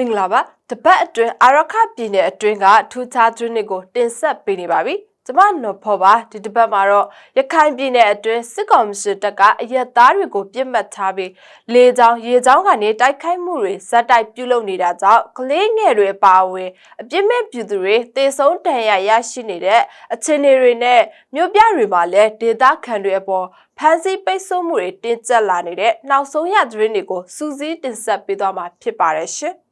မင်္ဂလာပါတပတ်အတွင်းအာရခပြည်နယ်အတွင်းကထူးခြားသတင်းတွေကိုတင်ဆက်ပေးနေပါပြီကျမနော်ဖော်ပါဒီတပတ်မှာတော့ရခိုင်ပြည်နယ်အတွင်းစစ်ကောင်စီတပ်ကအရက်သားတွေကိုပြစ်မှတ်ထားပြီးလေကြောင်းရေကြောင်းကနေတိုက်ခိုက်မှုတွေဇက်တိုက်ပြုလုပ်နေတာကြောင့်ကလေးငယ်တွေအပါအဝင်အပြစ်မဲ့ပြည်သူတွေတေဆုံးဒဏ်ရာရရှိနေတဲ့အခြေအနေတွေနဲ့မြို့ပြတွေမှာလည်းဒေသခံတွေအပေါ်ဖမ်းဆီးပိတ်ဆို့မှုတွေတင်းကျပ်လာနေတဲ့နောက်ဆုံးရသတင်းတွေကိုစူးစီးတင်ဆက်ပေးသွားမှာဖြစ်ပါတယ်ရှင်။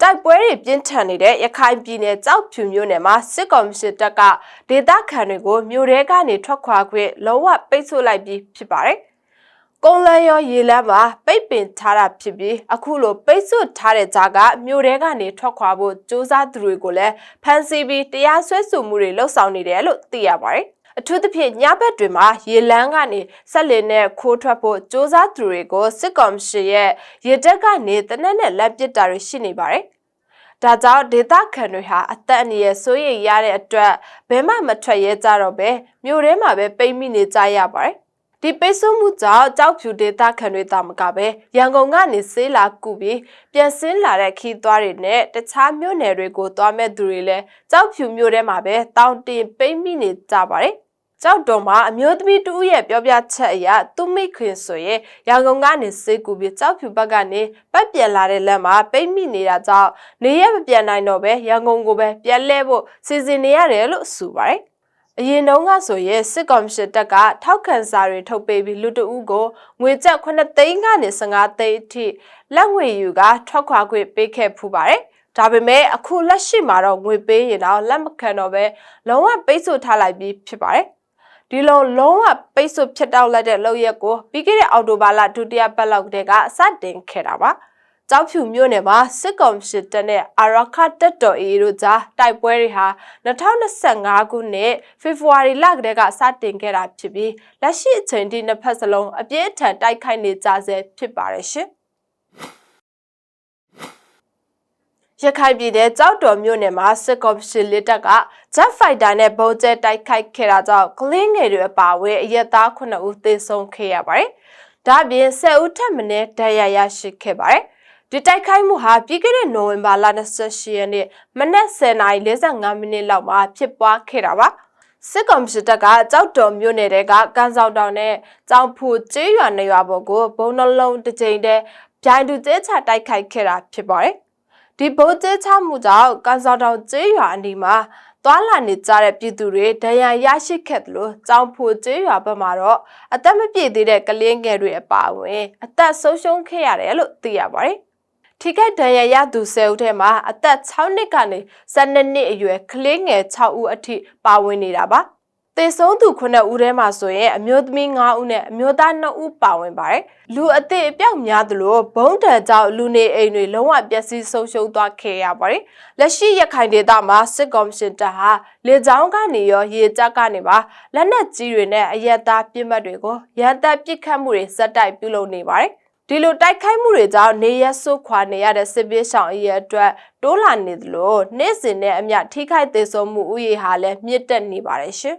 တိုက်ပွဲတွေပြင်းထန်နေတဲ့ရခိုင်ပြည်နယ်ကြောက်ဖြူမြို့နယ်မှာစစ်ကောင်စီတပ်ကဒေသခံတွေကိုမြို့ထဲကနေထွက်ခွာခွင့်လုံးဝပိတ်ဆို့လိုက်ပြီးဖြစ်ပါတယ်။ကုန်းလန်းရောရေလမ်းမှာပိတ်ပင်ထားတာဖြစ်ပြီးအခုလိုပိတ်ဆို့ထားတဲ့ကြားကမြို့ထဲကနေထွက်ခွာဖို့စ조사သူတွေကိုလည်းဖမ်းဆီးပြီးတရားစွဲဆိုမှုတွေလှုပ်ဆောင်နေတယ်လို့သိရပါတယ်။ အထူးသဖြင့်ညဘက်တွေမှာရေလန်းကနေဆက်လင်းနဲ့ခိုးထွက်ဖို့စ조사သူတွေကိုစစ်ကောင်စီရဲ့ရေတက်ကနေတနက်နဲ့လက်ပစ်တာတွေရှိနေပါတယ်။ဒါကြောင့်ဒေသခံတွေဟာအသက်အန္တရာယ်စိုးရိမ်ရတဲ့အတွက်ဘယ်မှမထွက်ရဲကြတော့ပဲမြို့ထဲမှာပဲပိတ်မိနေကြရပါတယ်။ဒီပိတ်ဆို့မှုကြောင့်ကြောက်ဖြူဒေသခံတွေတာမကပဲရန်ကုန်ကနေဆေးလာကူပြီးပြန်ဆင်းလာတဲ့ခီးသွားတွေနဲ့တခြားမြို့နယ်တွေကိုသွားမဲ့သူတွေလည်းကြောက်ဖြူမြို့ထဲမှာပဲတောင်းတင်ပိတ်မိနေကြပါတယ်။ ကြောက်တော်မှာအမျိုးသမီးတူရဲ့ပြောပြချက်အရသူမိခင်ဆိုရင်ရန်ကုန်ကနေစေကူပြီးကြောက်ဖြူဘက်ကနေပတ်ပြန်လာတဲ့လက်မှာပိတ်မိနေတာကြောင့်နေရမပြန်နိုင်တော့ပဲရန်ကုန်ကိုပဲပြန်လဲဖို့စီစဉ်နေရတယ်လို့ဆိုပါတယ်အရင်တုန်းကဆိုရင်စစ်ကောင်စီတပ်ကထောက်ခံစာတွေထုတ်ပေးပြီးလူတအုပ်ကိုငွေကျပ်9သိန်းကနေ15သိန်းအထိလက်ငွေယူကထွက်ခွာခွင့်ပေးခဲ့ဖူးပါတယ်။ဒါပေမဲ့အခုလက်ရှိမှာတော့ငွေပေးရင်တော့လက်မခံတော့ပဲလုံးဝပိတ်ဆို့ထားလိုက်ပြီးဖြစ်ပါတယ် ဒီလိုလုံးဝပိတ်ဆို့ဖြတ်တောက်လိုက်တဲ့လုပ်ရက်ကိုပြီးခဲ့တဲ့အောက်တိုဘာလဒုတိယပတ်လောက်ကတည်းကစတင်ခဲ့တာပါ။ကြောက်ဖြူမြို့နယ်မှာစစ်ကောင်စီတပ်နဲ့အာရခတပ်တော်အေတို့ကြားတိုက်ပွဲတွေဟာ2025ခုနှစ်ဖေဖော်ဝါရီလကတည်းကစတင်ခဲ့တာဖြစ်ပြီးလက်ရှိအချိန်ထိနှစ်ဖက်စလုံးအပြင်းအထန်တိုက်ခိုက်နေကြဆဲဖြစ်ပါတယ်ရှင်။ ရခိုင်ပြည်နယ်ကြောက်တော်မြို့နယ်မှာစစ်ကော်ပရှင်လက်တက်က Jet Fighter နဲ့ဗုံးကျဲတိုက်ခိုက်ခဲ့တာကြောင့်ကလင်းငယ်တွေအပါအဝင်အရက်သား9ဦးသေဆုံးခဲ့ရပါတယ်။ဒါ့အပြင်10ဦးထပ်မံဒဏ်ရာရရှိခဲ့ပါတယ်။ဒီတိုက်ခိုက်မှုဟာပြီးခဲ့တဲ့နိုဝင်ဘာလ28ရက်နေ့မနက်10:45မိနစ်လောက်မှာဖြစ်ပွားခဲ့တာပါ။စစ်ကောင်စီတပ်ကကြောက်တော်မြို့နယ်တဲကကန်ဆောင်တောင်နဲ့ကြောင်ဖူကျေးရွာနေရွာပေါ်ကိုဘုံနှလုံးတစ်ကြိမ်တည်းပြိုင်တူကျဲချတိုက်ခိုက်ခဲ့တာဖြစ်ပါတယ် ဒီဗုံးကျဲချမှုကြောင့်ကန်စောက်တောင်ကျေးရွာအနီးမှာသွာလာနေကြတဲ့ပြည်သူတွေဒဏ်ရာရရှိခဲ့တယ်လို့ကြောင်ဖိုကျေးရွာဘက်မှာတော့အသက်မပြည့်သေးတဲ့ကလေးငယ်တွေအပါအဝင်အသက်ဆုံးရှုံးခဲ့ရတယ်လို့သိရပါတယ်။ထိခိုက်ဒဏ်ရာရသူ10ဦးထဲမှာအသက်6နှစ်ကနေ12နှစ်အရွယ်ကလေးငယ်6ဦးအထိပါဝင်နေတာပါ။ သေဆုံးသူ9ဦးထဲမှာဆိုရင်အမျိုးသမီး9ဦးနဲ့အမျိုးသား2ဦးပါဝင်ပါတယ်။လူအသက်အပြောက်များသလိုဘုံတံကြောင့်လူနေအိမ်တွေလုံးဝပျက်စီးဆုံးရှုံးသွားခဲ့ရပါတယ်။လက်ရှိရခိုင်ဒေသမှာစစ်ကော်မရှင်တပ်ဟာလေကြောင်းကနေရောရေတပ်ကနေပါလက်နက်ကြီးတွေနဲ့အရက်သားပြစ်မှတ်တွေကိုရန်တပ်ပစ်ခတ်မှုတွေဇက်တိုက်ပြုလုပ်နေပါတယ်။ဒီလိုတိုက်ခိုက်မှုတွေကြောင့်နေရဆုတ်ခွာနေရတဲ့စစ်ပေးဆောင်အရေးအတွက်တိုးလာနေသလိုနေ့စဉ်နဲ့အမျှထိခိုက်သေးဆုံးမှုဥယေဟာလည်းမြင့်တက်နေပါတယ်ရှင်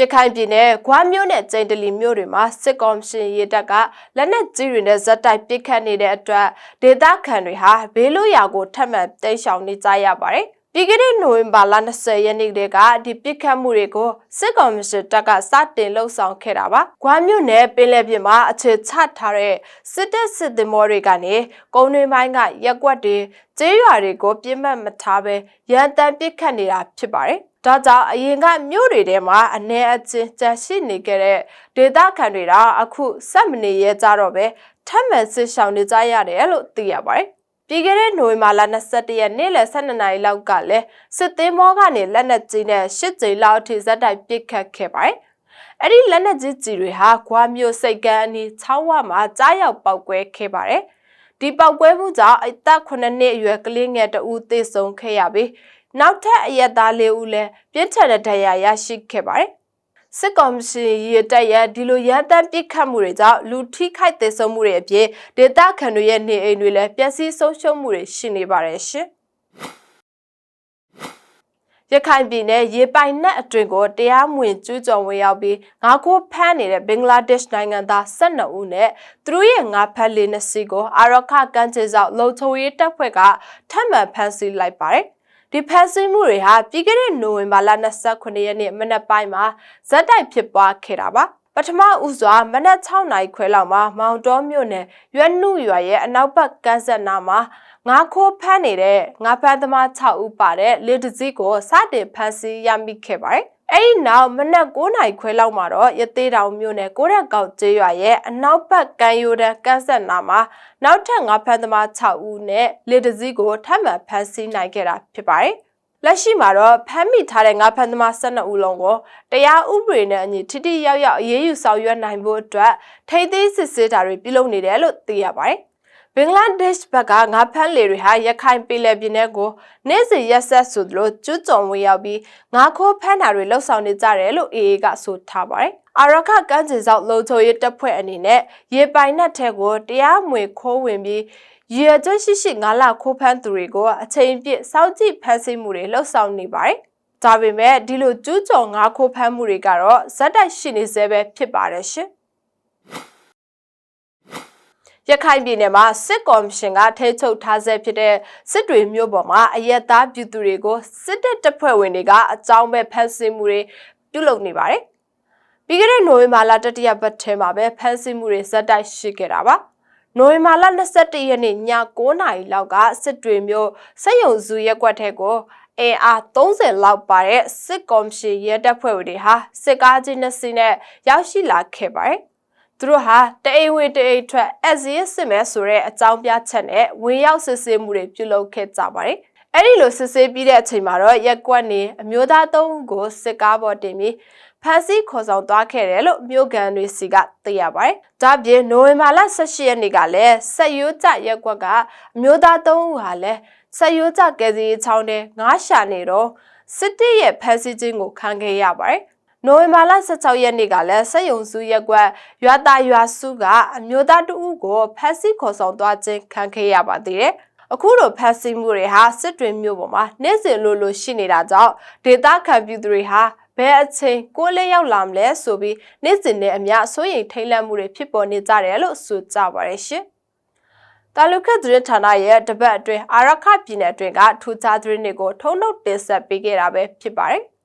ရခိုင်ပြည်နယ်ဂွားမြို့နဲ့ကျိန်တလီမြို့တွေမှာစစ်ကော်မရှင်ရေတပ်ကလက်နက်ကြီးတွေနဲ့ဇက်တိုက်ပစ်ခတ်နေတဲ့အတွက်ဒေသခံတွေဟာဘေးလွတ်ရာကိုထပ်မံတိတ်ရှောင်နေကြရပါတယ်။ပြီးခဲ့တဲ့နိုဝင်ဘာလ20ရက်နေ့တည်းကဒီပစ်ခတ်မှုတွေကိုစစ်ကောင်စီတပ်ကစတင်လှုပ်ဆောင်ခဲ့တာပါ။ဂွားမြို့နယ်ပင်လယ်ပြင်မှာအခြေချထားတဲ့စစ်တပ်စစ်သည်မောတွေကနေကုန်းတွင်းပိုင်းကရက်ကွက်တွေကျေးရွာတွေကိုပြစ်မှတ်မထားဘဲရန်တမ်းပစ်ခတ်နေတာဖြစ်ပါတယ်။ ဒါကြောင့်အရင်ကမြို့တွေထဲမှာအနေအချင်းကျရှိနေခဲ့တဲ့ဒေသခံတွေတော့အခုစက်မနေရဲကြတော့ပဲထပ်မံစစ်ရှောင်နေကြရတယ်လို့သိရပါတယ်။ပြီးခဲ့တဲ့နိုဝင်ဘာလ22ရက်နေ့လယ်12နာရီလောက်ကလည်းစစ်သေးမောကနေလက်နက်ကြီးနဲ့ရှစ်ကြိမ်လောက်ထိဇက်တိုက်ပစ်ခတ်ခဲ့ပါတယ်။အဲ့ဒီလက်နက်ကြီးကြီးတွေဟာဂွာမျိုးစိတ်ကန်းအနီးချောင်းဝမှာကြားရောက်ပောက်ကွဲခဲ့ပါတယ်။ဒီပောက်ကွဲမှုကြောင့်အသက်9နှစ်အရွယ်ကလေးငယ်တဦးသေဆုံးခဲ့ရပြီး နောက်ထပ်အရက်သားလေးဦးလည်းပြင်းထန်တဲ့ဒဏ်ရာရရှိခဲ့ပါတယ်။စစ်ကောင်စီရတပ်ရဲ့ဒီလိုရန်တမ်းပစ်ခတ်မှုတွေကြောင့်လူထိခိုက်သေဆုံးမှုတွေအပြင်ဒေသခံတွေရဲ့နေအိမ်တွေလည်းပျက်စီးဆုံးရှုံးမှုတွေရှိနေပါတယ်ရှင်။ရခိုင်ပြည်နယ်ရေပိုင်နက်အတွင်ကိုတရားမဝင်ကျူးကျော်ဝင်ရောက်ပြီးငါးခိုးဖမ်းနေတဲ့ဘင်္ဂလားဒေ့ရှ်နိုင်ငံသား12ဦးနဲ့သူတို့ရဲ့ငါးဖက်လေးနှစ်စီးကိုအာရခကမ်းခြေစောက်လုံချုံရေးတပ်ဖွဲ့ကထပ်မံဖမ်းဆီးလိုက်ပါတယ်။ ဒီဖမ်းဆီးမှုတွေဟာပြီးခဲ့တဲ့နိုဝင်ဘာလ29ရက်နေ့မနက်ပိုင်းမှာဇက်တိုက်ဖြစ်ပွားခဲ့တာပါ။ပထမဦးစွာမနက်6နာရီခွဲလောက်မှာမောင်တော်မြို့နယ်ရွက်နုရွာရဲ့အနောက်ဘက်ကမ်းဆက်နာမှာငါးခိုးဖမ်းနေတဲ့ငါးဖမ်းသမား6ဦးပါတဲ့လေတစည်းကိုစတင်ဖမ်းဆီးရမိခဲ့ပါတယ်။ အဲ့ဒီနောက်မနက်9နာရီခွဲလောက်မှာတော့ရသေးတောင်မြို့နယ်ကိုရက်ကောက်ကျေးရွာရဲ့အနောက်ဘက်ကမ်းရိုးတန်းကမ်းဆက်နာမှာနောက်ထပ်ငါးဖမ်းသမား6ဦးနဲ့လေတစည်းကိုထပ်မံဖမ်းဆီးနိုင်ခဲ့တာဖြစ်ပါတယ်။လက်ရှိမှာတော့ဖမ်းမိထားတဲ့ငါးဖမ်းသမား12ဦးလုံးကိုတရားဥပဒေနဲ့အညီထိထိရောက်ရောက်အရေးယူဆောင်ရွက်နိုင်ဖို့အတွက်ထိသိမ်းစစ်ဆေးတာတွေပြုလုပ်နေတယ်လို့သိရပါတယ်။ ဘင်္ဂလားဒေ့ရှ်ဘက်ကငါဖမ်းလေတွေဟာရခိုင်ပြည်နယ်ပြည်နယ်ကိုနေ့စဉ်ရက်ဆက်ဆိုသလိုကျွတ်ကြုံဝင်ရောက်ပြီးငါခိုးဖမ်းတာတွေလှုပ်ဆောင်နေကြတယ်လို့ AA ကဆိုထားပါတယ်။အာရခကမ်းခြေစောက်လုံချိုရေးတပ်ဖွဲ့အနေနဲ့ရေပိုင်နက်ထဲကိုတရားမဝင်ခိုးဝင်ပြီးရည်ကျွရှိရှိငါလာခိုးဖမ်းသူတွေကိုအချိန်ပြည့်စောင့်ကြည့်ဖမ်းဆီးမှုတွေလှုပ်ဆောင်နေပါတယ်။ဒါပေမဲ့ဒီလိုကျူးကျော်ငါခိုးဖမ်းမှုတွေကတော့ဇက်တိုက်ရှိနေသေးပဲဖြစ်ပါတယ်ရှင်။ ရခိုင်ပြည်နယ်မှာစစ်ကော်မရှင်ကထိချုပ်ထားဆဲဖြစ်တဲ့စစ်တွေမျိုးပေါ်မှာအရက်သားပြည်သူတွေကိုစစ်တပ်တပ်ဖွဲ့ဝင်တွေကအကြောင်းပဲဖမ်းဆီးမှုတွေပြုလုပ်နေပါတယ်။ပြီးခဲ့တဲ့နိုဝင်ဘာလတတိယပတ်ထဲမှာပဲဖမ်းဆီးမှုတွေဇက်တိုက်ရှိခဲ့တာပါ။နိုဝင်ဘာလ22ရက်နေ့ည9:00နာရီလောက်ကစစ်တွေမျိုးစက်ရုံစုရက်ကွက်ထဲကိုအင်အား30လောက်ပါတဲ့စစ်ကော်မရှင်ရဲတပ်ဖွဲ့ဝင်တွေဟာစစ်ကားကြီးနှစ်စီးနဲ့ရောက်ရှိလာခဲ့ပါတယ်။ သူတို့ဟာတအိမ်ဝင်တအိမ်ထွက်အက်ဇီးစစ်မဲဆိုတဲ့အကြောင်းပြချက်နဲ့ဝင်ရောက်စစ်ဆေးမှုတွေပြုလုပ်ခဲ့ကြပါတယ်။အဲ့ဒီလိုစစ်ဆေးပြီးတဲ့အချိန်မှာတော့ရက်ကွက်နေအမျိုးသားသုံးဦးကိုစစ်ကားပေါ်တင်ပြီးဖမ်းဆီးခေါ်ဆောင်သွားခဲ့တယ်လို့မြို့ကန်တွေစီကသိရပါတယ်။ဒါပြင်နိုဝင်ဘာလ18ရက်နေ့ကလည်းဆက်ရိုးကျရက်ကွက်ကအမျိုးသားသုံးဦးဟာလည်းဆက်ရိုးကျကယ်စီချောင်းတဲ့ငါးရှာနေတော့စစ်တပ်ရဲ့ဖမ်းဆီးခြင်းကိုခံခဲ့ရပါတယ်။ နိုဝင်ဘာလ16ရက်နေ့ကလည်းစက်ယုံစုရက်ကွက်ရွာသားရွာစုကအမျိုးသားတဦးကိုဖမ်းဆီးခေါ်ဆောင်သွားခြင်းခံခဲ့ရပါသေးတယ်။အခုလိုဖမ်းဆီးမှုတွေဟာစစ်တွင်မျိုးပေါ်မှာနေ့စဉ်လိုလိုရှိနေတာကြောင့်ဒေသခံပြည်သူတွေဟာဘယ်အချိန်ကိုလေးရောက်လာမလဲဆိုပြီးနေ့စဉ်နဲ့အများစိုးရိမ်ထိတ်လန့်မှုတွေဖြစ်ပေါ်နေကြတယ်လို့ဆိုကြပါရရှင်။တာလုခတ်သတင်းဌာနရဲ့တပတ်အတွင်းအာရခပြည်နယ်အတွင်းကထူးခြားသတင်းတွေကိုထုံးနှုတ်တင်ဆက်ပေးခဲ့တာပဲဖြစ်ပါတယ်။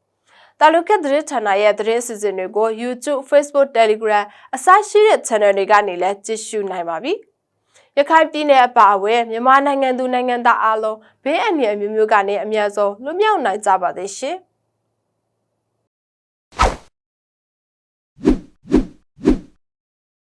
တာလုကက်သတင်းဌာနရဲ့သတင်းအစီအစဉ်တွေကို YouTube, Facebook, Telegram အစရှိတဲ့ channel တွေကနေလည်းကြည့်ရှုနိုင်ပါပြီ။ရခိုင်ပြည်နယ်အပါအဝင်မြန်မာနိုင်ငံသူနိုင်ငံသားအားလုံးဘေးအန္တရာယ်မျိုးမျိုးကနေအများဆုံးလွတ်မြောက်နိုင်ကြပါသေးရှင်။